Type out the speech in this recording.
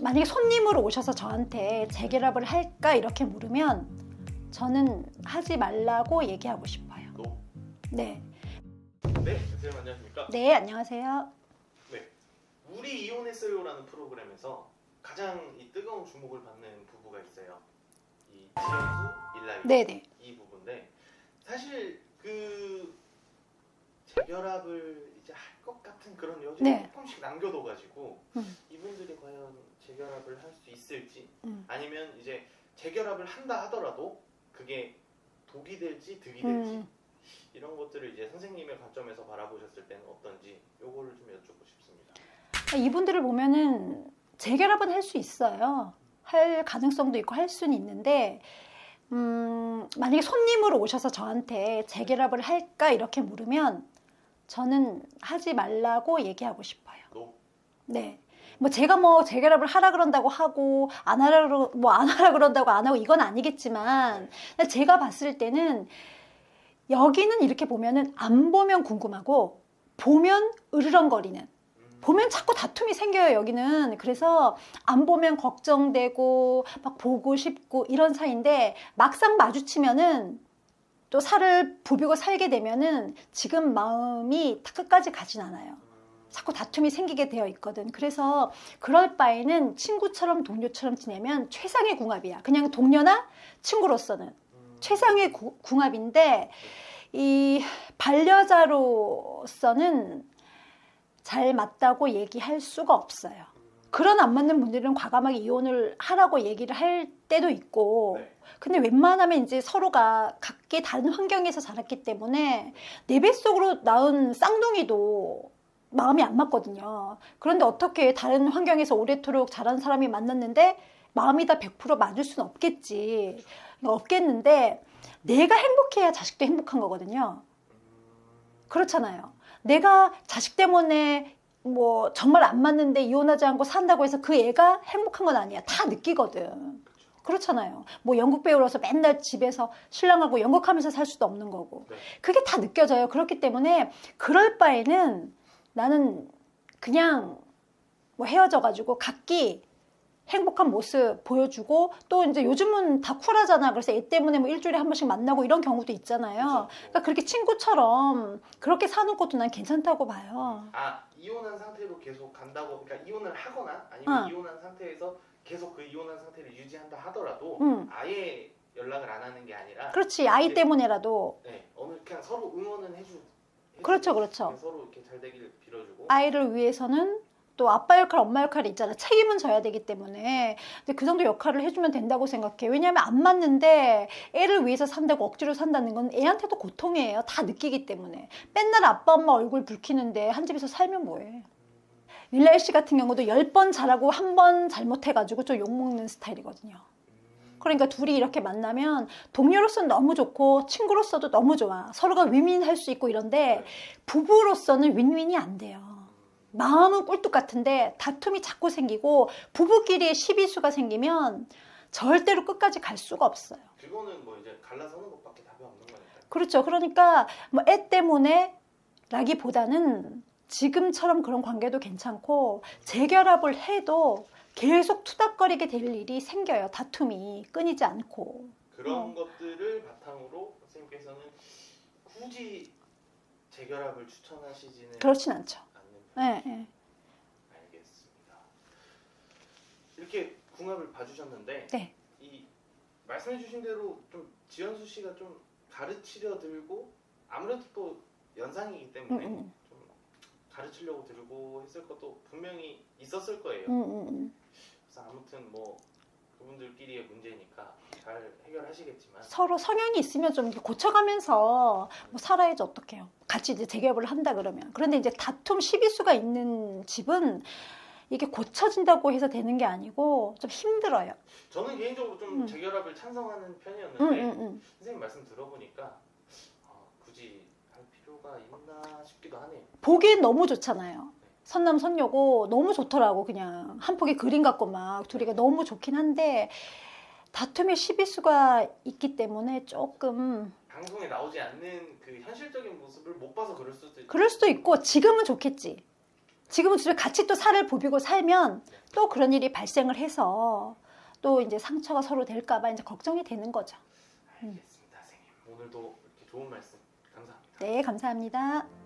만약에 손님으로 오셔서 저한테 재결합을 할까 이렇게 물으면 저는 하지 말라고 얘기하고 싶어요. 또? 네. 네, 선생님 안녕하십니까? 네, 안녕하세요. 네. 우리 이혼했어요라는 프로그램에서 가장 이 뜨거운 주목을 받는 부부가 있어요. 이 지현수, 일라이 네네. 이 부부인데 사실 그 재결합을 이제 할 것 같은 그런 여지를 네. 조금씩 남겨둬 가지고 음. 이분들이 과연 재결합을 할 수 있을지 음. 아니면 이제 재결합을 한다 하더라도 그게 독이 될지 득이 될지 음. 이런 것들을 이제 선생님의 관점에서 바라보셨을 때는 어떤지 요거를 좀 여쭙고 싶습니다. 이분들을 보면은 재결합은 할 수 있어요. 할 가능성도 있고 할 수는 있는데 음, 만약에 손님으로 오셔서 저한테 재결합을 할까 이렇게 물으면 저는 하지 말라고 얘기하고 싶어요. 노. 네. 뭐 제가 뭐 재결합을 하라 그런다고 하고 안 하라 뭐 안 하라 그런다고 안 하고 이건 아니겠지만 제가 봤을 때는 여기는 이렇게 보면은 안 보면 궁금하고 보면 으르렁거리는 음, 보면 자꾸 다툼이 생겨요 여기는. 그래서 안 보면 걱정되고 막 보고 싶고 이런 사이인데 막상 마주치면은 또 살을 부비고 살게 되면은 지금 마음이 다 끝까지 가진 않아요. 음, 자꾸 다툼이 생기게 되어 있거든. 그래서 그럴 바에는 친구처럼 동료처럼 지내면 최상의 궁합이야. 그냥 동료나 친구로서는 음, 최상의 구- 궁합인데 이 반려자로서는 잘 맞다고 얘기할 수가 없어요. 그런 안 맞는 분들은 과감하게 이혼을 하라고 얘기를 할 때도 있고 네. 근데 웬만하면 이제 서로가 각기 다른 환경에서 자랐기 때문에 내 뱃속으로 낳은 쌍둥이도 마음이 안 맞거든요. 그런데 어떻게 다른 환경에서 오래도록 자란 사람이 만났는데 마음이 다 100% 맞을 수는 없겠지. 없겠는데 내가 행복해야 자식도 행복한 거거든요. 음, 그렇잖아요. 내가 자식 때문에 뭐 정말 안 맞는데 이혼하지 않고 산다고 해서 그 애가 행복한 건 아니야. 다 느끼거든. 그렇잖아요. 뭐 연극 배우로서 맨날 집에서 신랑하고 연극하면서 살 수도 없는 거고. 네. 그게 다 느껴져요. 그렇기 때문에 그럴 바에는 나는 그냥 뭐 헤어져가지고 각기 행복한 모습 보여주고 또 이제 요즘은 다 쿨하잖아. 그래서 애 때문에 뭐 일주일에 한 번씩 만나고 이런 경우도 있잖아요. 그러니까 그렇게 친구처럼 그렇게 사는 것도 난 괜찮다고 봐요. 아 이혼한 상태로 계속 간다고 그러니까 이혼을 하거나 아니면 어. 이혼한 상태에서 계속 그 이혼한 상태를 유지한다 하더라도 응. 아예 연락을 안 하는 게 아니라 그렇지. 아이 네. 때문에라도 네 어느 그냥 서로 응원은 해주 해주고 그렇죠, 그렇죠. 서로 이렇게 잘 되길 빌어주고 아이를 위해서는 또 아빠 역할, 엄마 역할이 있잖아. 책임은 져야 되기 때문에. 근데 그 정도 역할을 해주면 된다고 생각해. 왜냐하면 안 맞는데 애를 위해서 산다고 억지로 산다는 건 애한테도 고통이에요. 다 느끼기 때문에. 맨날 아빠, 엄마 얼굴 붉히는데 한 집에서 살면 뭐해. 윌라엘 씨 같은 경우도 열 번 잘하고 한 번 잘못해가지고 좀 욕먹는 스타일이거든요. 음, 그러니까 둘이 이렇게 만나면 동료로서는 너무 좋고 친구로서도 너무 좋아. 서로가 윈윈할 수 있고 이런데 네. 부부로서는 윈윈이 안 돼요. 마음은 꿀뚝 같은데 다툼이 자꾸 생기고 부부끼리의 시비수가 생기면 절대로 끝까지 갈 수가 없어요. 그거는 뭐 이제 갈라서는 것밖에 답이 없는 거니까요. 그렇죠. 그러니까 뭐 애 때문에 라기보다는 지금처럼 그런 관계도 괜찮고 재결합을 해도 계속 투닥거리게 될 일이 생겨요. 다툼이 끊이지 않고. 그런 어. 것들을 바탕으로 선생님께서는 굳이 재결합을 추천하시지는 그렇진 않죠. 네, 네. 알겠습니다. 이렇게 궁합을 봐주셨는데 네. 이 말씀해주신 대로 좀 지현수 씨가 좀 가르치려 들고 아무래도 또 연상이기 음, 때문에 음, 좀 가르치려고 들고 했을 것도 분명히 있었을 거예요. 음, 음, 음. 그래서 아무튼 뭐 그분들끼리의 문제니까 잘 해결하시겠지만 서로 성향이 있으면 좀 고쳐가면서 뭐 살아야지 어떡해요. 같이 이제 재결합을 한다 그러면. 그런데 이제 다툼 시비수가 있는 집은 이게 고쳐진다고 해서 되는 게 아니고 좀 힘들어요. 저는 개인적으로 좀 음. 재결합을 찬성하는 응, 편이었는데 응, 응. 선생님 말씀 들어보니까 아, 굳이 할 필요가 싶기도 하네요. 보기엔 너무 좋잖아요. 선남 선녀고 너무 좋더라고 그냥 한 폭의 그림 같고 막 둘이가 너무 좋긴 한데 다툼의 시비수가 있기 때문에 조금 방송에 나오지 않는 그 현실적인 모습을 못 봐서 그럴 수도 있 그럴 수도 있고 지금은 좋겠지. 지금은 둘이 같이 또 살을 부비고 살면 또 그런 일이 발생을 해서 또 이제 상처가 서로 될까봐 이제 걱정이 되는 거죠. 알겠습니다, 선생님. 오늘도 이렇게 좋은 말씀 감사합니다. 네, 감사합니다.